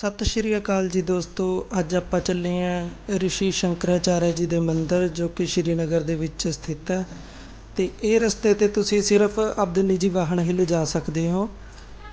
ਸਤਿ ਸ਼੍ਰੀ ਅਕਾਲ ਜੀ ਦੋਸਤੋ, ਅੱਜ ਆਪਾਂ ਚੱਲੇ ਹਾਂ ਰਿਸ਼ੀ ਸ਼ੰਕਰਾਚਾਰਿਆ ਜੀ ਦੇ ਮੰਦਿਰ, ਜੋ ਕਿ ਸ਼੍ਰੀਨਗਰ ਦੇ ਵਿੱਚ ਸਥਿਤ ਹੈ। ਅਤੇ ਇਹ ਰਸਤੇ ਤੇ ਤੁਸੀਂ ਸਿਰਫ ਆਪਦੇ ਨਿੱਜੀ ਵਾਹਨ ਹੀ ਲਿਜਾ ਸਕਦੇ ਹੋ।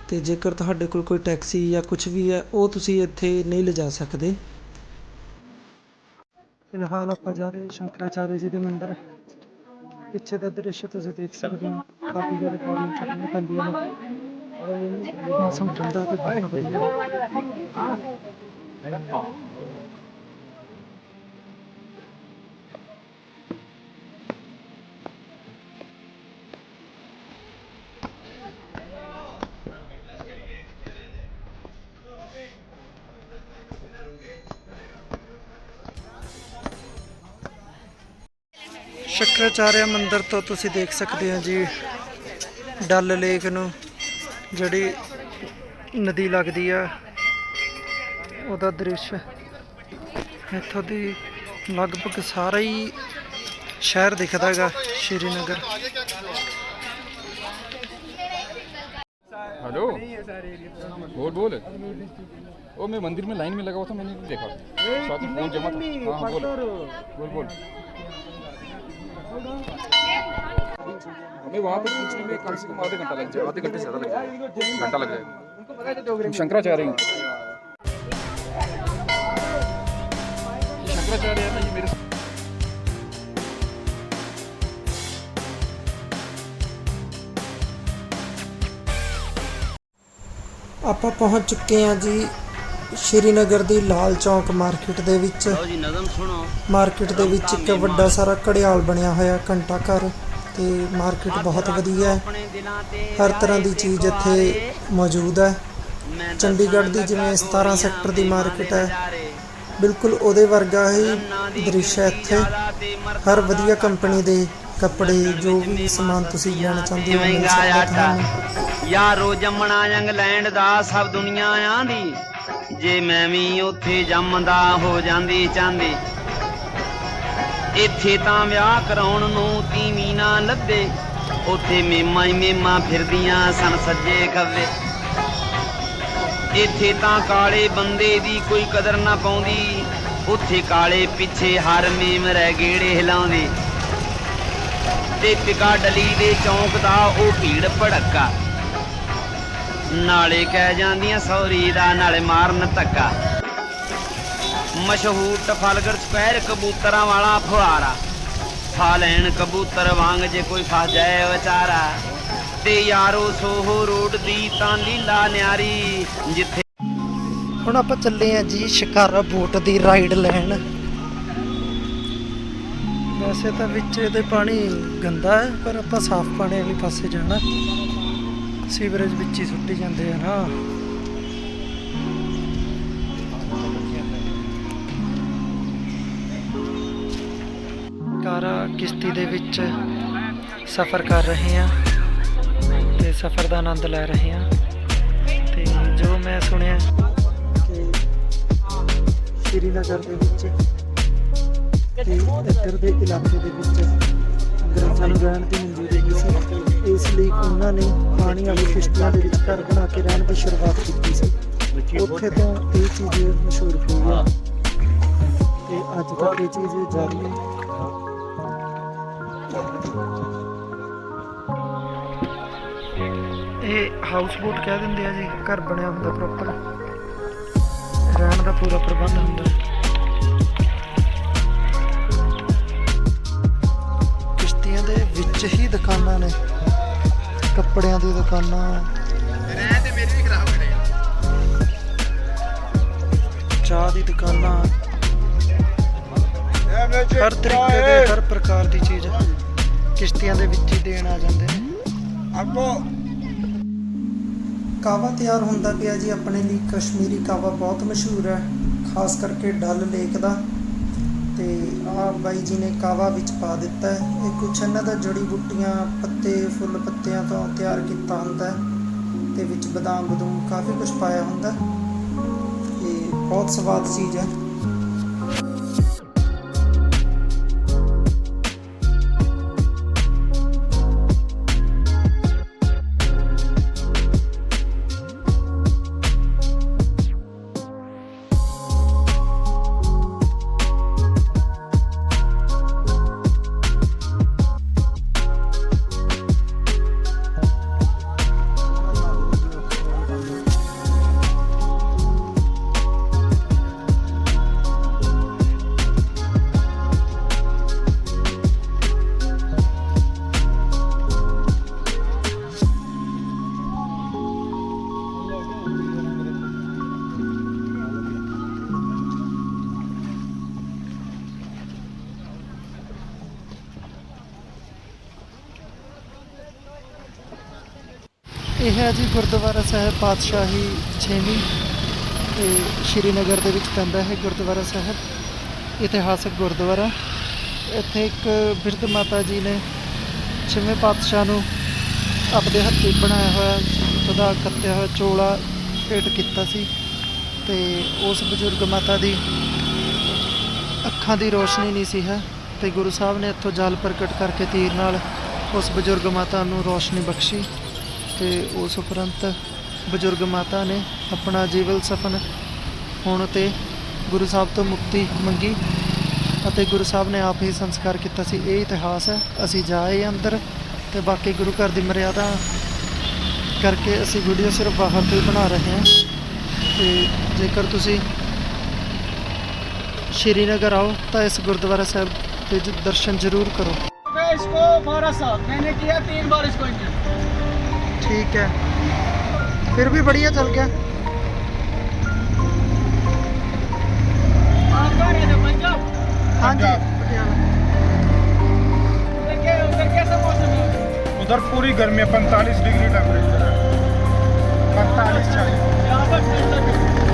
ਅਤੇ ਜੇਕਰ ਤੁਹਾਡੇ ਕੋਲ ਕੋਈ ਟੈਕਸੀ ਜਾਂ ਕੁਝ ਵੀ ਹੈ, ਉਹ ਤੁਸੀਂ ਇੱਥੇ ਨਹੀਂ ਲਿਜਾ ਸਕਦੇ। ਫਿਲਹਾਲ ਆਪਾਂ ਜਾ ਰਹੇ ਸ਼ੰਕਰਾਚਾਰਿਆ ਜੀ ਦੇ ਮੰਦਿਰ। ਪਿੱਛੇ ਦਾ ਦ੍ਰਿਸ਼ ਤੁਸੀਂ ਦੇਖ ਸਕਦੇ ਹੋ। ਕਾਫੀ ਜ਼ਿਆਦਾ ਪੌੜੀਆਂ ਚੜ੍ਹਨੀਆਂ ਪੈਂਦੀਆਂ ਨੇ ਮੌਸਮ ਠੰਡਾ ਤੇ ਬਹੁਤ ਵਧੀਆ ਸ਼ੰਕਰਾਚਾਰਿਆ ਮੰਦਿਰ ਤੋਂ ਤੁਸੀਂ ਦੇਖ ਸਕਦੇ ਹੋ ਜੀ, ਡਲ ਲੇਕ ਨੂੰ। ਜਿਹੜੀ ਨਦੀ ਲੱਗਦੀ ਆ ਉਹਦਾ ਦ੍ਰਿਸ਼ ਇੱਥੋਂ ਦੀ ਲਗਭਗ ਸਾਰਾ ਹੀ ਸ਼ਹਿਰ ਦਿਖਦਾ ਹੈਗਾ ਸ਼੍ਰੀਨਗਰ हेलो बोल बोल ओ मैं मंदिर में लाइन में लगा हुआ था मैंने नहीं देखा साथ ही फोन जमा था हाँ हाँ बोल बोल बोल हमें वहाँ पर पहुँचने में कम से कम आधे घंटा लग जाए आधे घंटे से ज़्यादा लग जाएगा घंटा लग जाएगा हम शंकराचार्य हैं ये शंकराचार्य है ना ये मेरे ਆਪਾਂ ਪਹੁੰਚ ਚੁੱਕੇ ਹਾਂ ਜੀ ਸ਼੍ਰੀਨਗਰ ਦੀ ਲਾਲ ਚੌਕ ਮਾਰਕੀਟ ਦੇ ਵਿੱਚ ਲਓ ਜੀ ਨਜ਼ਮ ਸੁਣੋ ਮਾਰਕੀਟ ਦੇ ਵਿੱਚ ਇੱਕ ਵੱਡਾ ਸਾਰਾ ਘੜਿਆਲ ਬਣਿਆ ਹੋਇਆ ਘੰਟਾ ਘਰ ਤੇ ਮਾਰਕੀਟ ਬਹੁਤ ਵਧੀਆ ਹੈ। ਹਰ ਤਰ੍ਹਾਂ ਦੀ ਚੀਜ਼ ਇੱਥੇ ਮੌਜੂਦ ਹੈ। ਚੰਡੀਗੜ੍ਹ ਦੀ ਜਿਵੇਂ 17 ਸੈਕਟਰ ਦੀ ਮਾਰਕੀਟ ਹੈ। ਬਿਲਕੁਲ ਉਹਦੇ ਵਰਗਾ ਹੀ ਦ੍ਰਿਸ਼ ਹੈ ਇੱਥੇ। ਹਰ ਵਧੀਆ ਕੰਪਨੀ ਦੇ ਕੱਪੜੇ ਜੋ ਵੀ ਸਮਾਨ ਤੁਸੀਂ ਲੈਣਾ ਚਾਹੁੰਦੇ ਹੋ ਮਿਲ ਸਕਦਾ ਤੁਹਾਨੂੰ ਯਾਰੋ ਜੰਮਣਾ ਇੰਗਲੈਂਡ ਦਾ ਸਭ ਦੁਨੀਆ ਆਂਦੀ ਜੇ ਮੈਂ ਵੀ ਉੱਥੇ ਜੰਮਦਾ ਹੋ ਜਾਂਦੀ ਚਾਹੁੰਦੀ ਇੱਥੇ ਤਾਂ ਵਿਆਹ ਕਰਾਉਣ ਨੂੰ ਤੀਵੀਂ ਨਾ ਲੱਭੇ। ਉੱਥੇ ਮੇਮਾਂ ਹੀ ਮੇਮਾਂ ਫਿਰਦੀਆਂ ਸਨ ਸੱਜੇ ਖੱਬੇ। ਇੱਥੇ ਤਾਂ ਕਾਲੇ ਬੰਦੇ ਦੀ ਕੋਈ ਕਦਰ ਨਾ ਪਾਉਂਦੀ। ਉੱਥੇ ਕਾਲੇ ਪਿੱਛੇ ਹਰ ਮੇਮ ਰਹਿ ਗੇੜੇ ਹਿਲਾਉਂਦੇ। ਤੇ ਪਿਕਾ ਡਲੀ ਦੇ ਚੌਂਕ ਦਾ ਉਹ ਭੀੜ ਭੜੱਕਾ। ਨਾਲੇ ਕਹਿ ਜਾਂਦੀਆਂ ਸੌਰੀ ਦਾ ਨਾਲੇ ਮਾਰਨ ਧੱਕਾ ਮਸ਼ਹੂਰ ਟਫਲਗਰ ਸਕੁਐਰ ਕਬੂਤਰਾਂ ਵਾਲਾ ਫੁਹਾਰਾ। ਫਾ ਲੈਣ ਕਬੂਤਰ ਵਾਂਗ ਜੇ ਕੋਈ ਫਸ ਜਾਏ ਵਿਚਾਰਾ। ਤੇ ਯਾਰੋ ਸੋਹੋ ਰੋਡ ਦੀ ਤਾਂ ਲੀਲਾ ਨਿਆਰੀ ਜਿੱਥੇ ਹੁਣ ਆਪਾਂ ਚੱਲੇ ਆ ਜੀ ਸ਼ਿਕਾਰਾ ਬੋਟ ਦੀ ਰਾਈਡ ਲੈਣ। ਵੈਸੇ ਤਾਂ ਵਿੱਚ ਇਹਦੇ ਪਾਣੀ ਗੰਦਾ ਹੈ, ਪਰ ਆਪਾਂ ਸਾਫ਼ ਪਾਣੀ ਵਾਲੇ ਪਾਸੇ ਜਾਣਾ। ਸੀਵਰੇਜ ਵਿੱਚ ਹੀ ਸੁੱਟੀ ਜਾਂਦੇ ਆ ਨਾ। ਸਾਰਾ ਕਿਸ਼ਤੀ ਦੇ ਵਿੱਚ ਸਫ਼ਰ ਕਰ ਰਹੇ ਹਾਂ ਤੇ ਸਫ਼ਰ ਦਾ ਆਨੰਦ ਲੈ ਰਹੇ ਹਾਂ। ਤੇ ਜੋ ਮੈਂ ਸੁਣਿਆ ਕਿ ਸ਼੍ਰੀਨਗਰ ਦੇ ਵਿੱਚ ਤੇ ਇੱਧਰ ਦੇ ਇਲਾਕੇ ਦੇ ਵਿੱਚ ਅੰਗਰੇਜ਼ਾਂ ਨੂੰ ਰਹਿਣ ਦੀ ਮਨਜ਼ੂਰੀ ਨਹੀਂ ਸੀ। ਇਸ ਲਈ ਉਹਨਾਂ ਨੇ ਪਾਣੀ ਵਾਲੀ ਕਿਸ਼ਤੀਆਂ ਦੇ ਵਿੱਚ ਘਰ ਬਣਾ ਕੇ ਰਹਿਣ ਦੀ ਸ਼ੁਰੂਆਤ ਕੀਤੀ ਸੀ। ਉੱਥੇ ਤੋਂ ਇਹ ਚੀਜ਼ ਮਸ਼ਹੂਰ ਹੋਈ ਹੈ। ਤੇ ਅੱਜ ਤੱਕ ਇਹ ਚੀਜ਼ ਜਾਰੀ ਹੈ। ਇਹ ਹਾਊਸ ਬੋਟ ਕਹਿ ਦਿੰਦੇ ਆ ਜੀ ਘਰ ਬਣਿਆ ਹੁੰਦਾ ਪ੍ਰੋਪਰ ਰਹਿਣ ਦਾ ਪੂਰਾ ਪ੍ਰਬੰਧ ਹੁੰਦਾ। ਕਿਸ਼ਤੀਆਂ ਦੇ ਵਿੱਚ ਹੀ ਦੁਕਾਨਾਂ ਨੇ ਕੱਪੜਿਆਂ ਦੀ ਦੁਕਾਨਾਂ। ਰਹਿ ਤੇ ਮੇਰੀ ਵੀ ਖਰਾਬ ਚਾਹ ਦੀ ਦੁਕਾਨਾਂ। ਹਰ ਤਰੀਕੇ ਦੇ ਹਰ ਪ੍ਰਕਾਰ ਦੀ ਚੀਜ਼ ਕਿਸ਼ਤੀਆਂ ਦੇ ਵਿੱਚ ਹੀ ਦੇਣ ਆ ਜਾਂਦੇ ਨੇ। ਕਾਵਾ ਤਿਆਰ ਹੁੰਦਾ ਪਿਆ ਜੀ ਆਪਣੇ ਲਈ? ਕਸ਼ਮੀਰੀ ਕਾਵਾ ਬਹੁਤ ਮਸ਼ਹੂਰ ਹੈ, ਖਾਸ ਕਰਕੇ ਡਲ ਲੇਕ ਦਾ। ਤੇ ਆ ਬਾਈ ਜੀ ਨੇ ਕਾਵਾ ਵਿੱਚ ਪਾ ਦਿੱਤਾ ਹੈ। ਇਹ ਕੁਛ ਇਹਨਾਂ ਦਾ ਜੜੀ ਬੂਟੀਆਂ, ਪੱਤੇ, ਫੁੱਲ ਪੱਤਿਆਂ ਤੋਂ ਤਿਆਰ ਕੀਤਾ ਹੁੰਦਾ ਹੈ ਤੇ ਵਿੱਚ ਬਦਾਮ, ਬਦੂਮ ਕਾਫੀ ਕੁਝ ਪਾਇਆ ਹੁੰਦਾ ਹੈ। ਤੇ ਬਹੁਤ ਸਵਾਦ ਚੀਜ਼ ਹੈ। ਇਹ ਹੈ ਜੀ ਗੁਰਦੁਆਰਾ ਸਾਹਿਬ ਪਾਤਸ਼ਾਹੀ ਛੇਵੀਂ, ਤੇ ਸ਼੍ਰੀਨਗਰ ਦੇ ਵਿੱਚ ਪੈਂਦਾ ਹੈ ਗੁਰਦੁਆਰਾ ਸਾਹਿਬ, ਇਤਿਹਾਸਕ ਗੁਰਦੁਆਰਾ। ਇੱਥੇ ਇੱਕ ਬਿਰਧ ਮਾਤਾ ਜੀ ਨੇ ਛੇਵੇਂ ਪਾਤਸ਼ਾਹ ਨੂੰ ਆਪਦੇ ਹੱਥੀਂ ਬਣਾਇਆ ਹੋਇਆ, ਉਹਦਾ ਕੱਤਿਆ ਹੋਇਆ ਚੋਲਾ ਭੇਟ ਕੀਤਾ ਸੀ, ਤੇ ਉਸ ਬਜ਼ੁਰਗ ਮਾਤਾ ਦੀ ਅੱਖਾਂ ਦੀ ਰੋਸ਼ਨੀ ਨਹੀਂ ਸੀ ਹੈ, ਤੇ ਗੁਰੂ ਸਾਹਿਬ ਨੇ ਇੱਥੋਂ ਜਲ ਪ੍ਰਗਟ ਕਰਕੇ ਤੀਰ ਨਾਲ ਉਸ ਬਜ਼ੁਰਗ ਮਾਤਾ ਨੂੰ ਰੋਸ਼ਨੀ ਬਖਸ਼ੀ। ਤੇ ਉਸ ਉਪਰੰਤ ਬਜ਼ੁਰਗ ਮਾਤਾ ਨੇ ਆਪਣਾ ਜੀਵਨ ਸਫਨ ਹੋਣ ਤੇ ਗੁਰੂ ਸਾਹਿਬ ਤੋਂ ਮੁਕਤੀ ਮੰਗੀ ਅਤੇ ਗੁਰੂ ਸਾਹਿਬ ਨੇ ਆਪ ਹੀ ਸੰਸਕਾਰ ਕੀਤਾ ਸੀ ਇਹ ਇਤਿਹਾਸ ਹੈ ਅਸੀਂ ਜਾਏ ਅੰਦਰ ਤੇ ਬਾਕੀ ਗੁਰੂ ਘਰ ਦੀ ਮਰਿਆਦਾ ਕਰਕੇ ਅਸੀਂ ਵੀਡੀਓ ਸਿਰਫ ਬਾਹਰ ਤੋਂ ਹੀ ਬਣਾ ਰਹੇ ਹਾਂ ਤੇ ਜੇਕਰ ਤੁਸੀਂ ਸ਼੍ਰੀਨਗਰ ਆਓ ਤਾਂ ਇਸ ਗੁਰਦੁਆਰਾ ਸਾਹਿਬ ਦੇ ਜ- ਦਰਸ਼ਨ ਜ਼ਰੂਰ ਕਰੋ मैं इसको बारह साल मैंने किया तीन बार इसको इंजन ठीक है। फिर भी बढ़िया चल गया। हो पंजाब? हाँ जी उधर क्या उधर कैसा मौसम है? उधर पूरी गर्मी है पैंतालीस डिग्री टेम्परेचर है। पैंतालीस चालीस।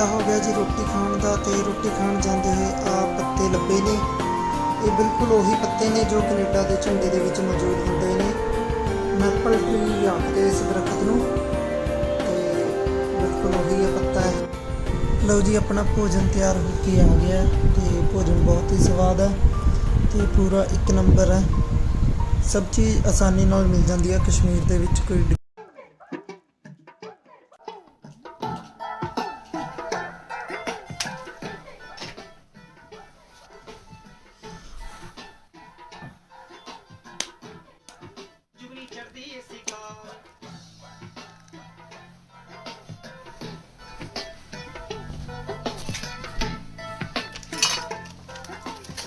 ਵੇਲਾ ਹੋ ਗਿਆ ਜੀ ਰੋਟੀ ਖਾਣ ਦਾ ਤੇ ਰੋਟੀ ਖਾਣ ਜਾਂਦੇ ਹੋਏ ਆ ਪੱਤੇ ਲੱਭੇ ਨੇ। ਇਹ ਬਿਲਕੁਲ ਉਹੀ ਪੱਤੇ ਨੇ ਜੋ ਕੈਨੇਡਾ ਦੇ ਝੰਡੇ ਦੇ ਵਿੱਚ ਮੌਜੂਦ ਹੁੰਦੇ ਨੇ। ਮੈਪਲ ਟਰੀ ਆਖਦੇ ਇਸ ਦਰਖਤ ਨੂੰ ਤੇ ਬਿਲਕੁਲ ਉਹੀ ਇਹ ਪੱਤਾ ਹੈ। ਲਓ ਜੀ, ਆਪਣਾ ਭੋਜਨ ਤਿਆਰ ਹੋ ਕੇ ਆ ਗਿਆ ਹੈ ਤੇ ਭੋਜਨ ਬਹੁਤ ਹੀ ਸਵਾਦ ਹੈ ਤੇ ਪੂਰਾ ਇੱਕ ਨੰਬਰ ਹੈ। ਸਭ ਚੀਜ਼ ਆਸਾਨੀ ਨਾਲ ਮਿਲ ਜਾਂਦੀ ਹੈ ਕਸ਼ਮੀਰ ਦੇ ਵਿੱਚ ਕੋਈ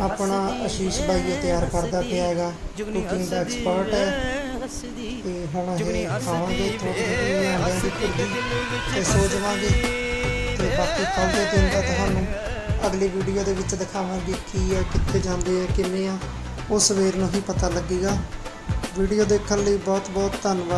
ਆਪਣਾ ਆਸ਼ੀਸ਼ ਭਾਈ ਇਹ ਤਿਆਰ ਕਰਦਾ ਪਿਆ ਹੈਗਾ ਕੁਕਿੰਗ ਦਾ ਐਕਸਪਰਟ ਹੈ। ਤੇ ਹੁਣ ਜੁਗਨੀ ਇਹ ਖਾਵਾਂਗੇ ਥੋੜੀ ਤੇ ਸੋ ਜਾਵਾਂਗੇ। ਤੇ ਬਾਕੀ ਕੱਲ ਦੇ ਦਿਨ ਦਾ ਤੁਹਾਨੂੰ ਅਗਲੀ ਵੀਡੀਓ ਦੇ ਵਿੱਚ ਦਿਖਾਵਾਂਗੇ ਕੀ ਹੈ ਕਿੱਥੇ ਜਾਂਦੇ ਆ ਕਿਵੇਂ ਆ। ਉਹ ਸਵੇਰ ਨੂੰ ਹੀ ਪਤਾ ਲੱਗੇਗਾ। ਵੀਡੀਓ ਦੇਖਣ ਲਈ ਬਹੁਤ ਬਹੁਤ ਧੰਨਵਾਦ।